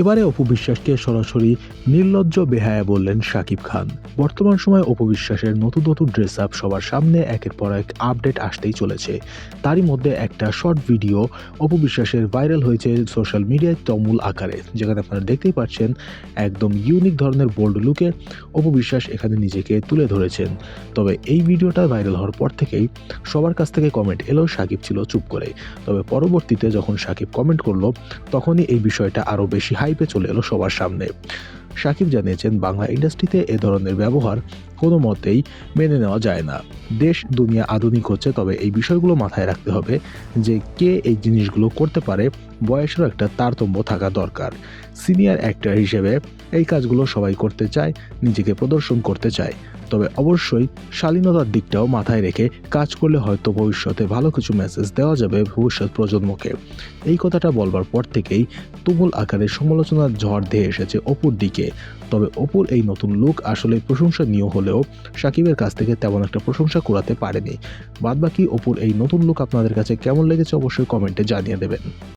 এবারে অপু বিশ্বাসকে সরাসরি নির্লজ্জ বেহায়া বললেন শাকিব খান। বর্তমান সময়ে অপু বিশ্বাসের নতুন নতুন ড্রেস আপ সবার সামনে একের পর এক আপডেট আসতেই চলেছে। তারই মধ্যে একটা শর্ট ভিডিও অপু বিশ্বাসের ভাইরাল হয়েছে সোশ্যাল মিডিয়ায় তমুল আকারে, যেখানে আপনারা দেখতেই পাচ্ছেন একদম ইউনিক ধরনের বোল্ড লুকে অপু বিশ্বাস এখানে নিজেকে তুলে ধরেছেন। তবে এই ভিডিওটা ভাইরাল হওয়ার পর থেকেই সবার কাছ থেকে কমেন্ট এলো, সাকিব ছিল চুপ করে। তবে পরবর্তীতে যখন সাকিব কমেন্ট করল, তখনই এই বিষয়টা আরও বেশি হাইপে চলে এলো সবার সামনে। সাকিব জানিয়েছেন, বাংলা ইন্ডাস্ট্রিতে এ ধরনের ব্যবহার কোনো মতেই মেনে নেওয়া যায় না। দেশ, দুনিয়া আধুনিক হচ্ছে, তবে এই বিষয়গুলো মাথায় রাখতে হবে যে কে এই জিনিসগুলো করতে পারে বয়সেরও একটা তারতম্য থাকা দরকার। সিনিয়র অ্যাক্টর হিসেবে এই কাজগুলো সবাই করতে চায়, নিজেকে প্রদর্শন করতে চায়। তবে অবশ্যই শালীনতার দিকটাও মাথায় রেখে কাজ করলে হয়তো ভবিষ্যতে ভালো কিছু মেসেজ দেওয়া যাবে ভবিষ্যৎ প্রজন্মকে। এই কথাটা বলবার পর থেকেই তুমুল আকারে সমালোচনার ঝড় ধেয়ে এসেছে অপুর দিকে। তবে অপুর এই নতুন লুক আসলে প্রশংসনীয় হলেও সাকিবের কাছ থেকে তেমন একটা প্রশংসা করাতে পারেনি। বাদবাকি অপুর এই নতুন লুক আপনাদের কাছে কেমন লেগেছে অবশ্যই কমেন্টে জানিয়ে দেবেন।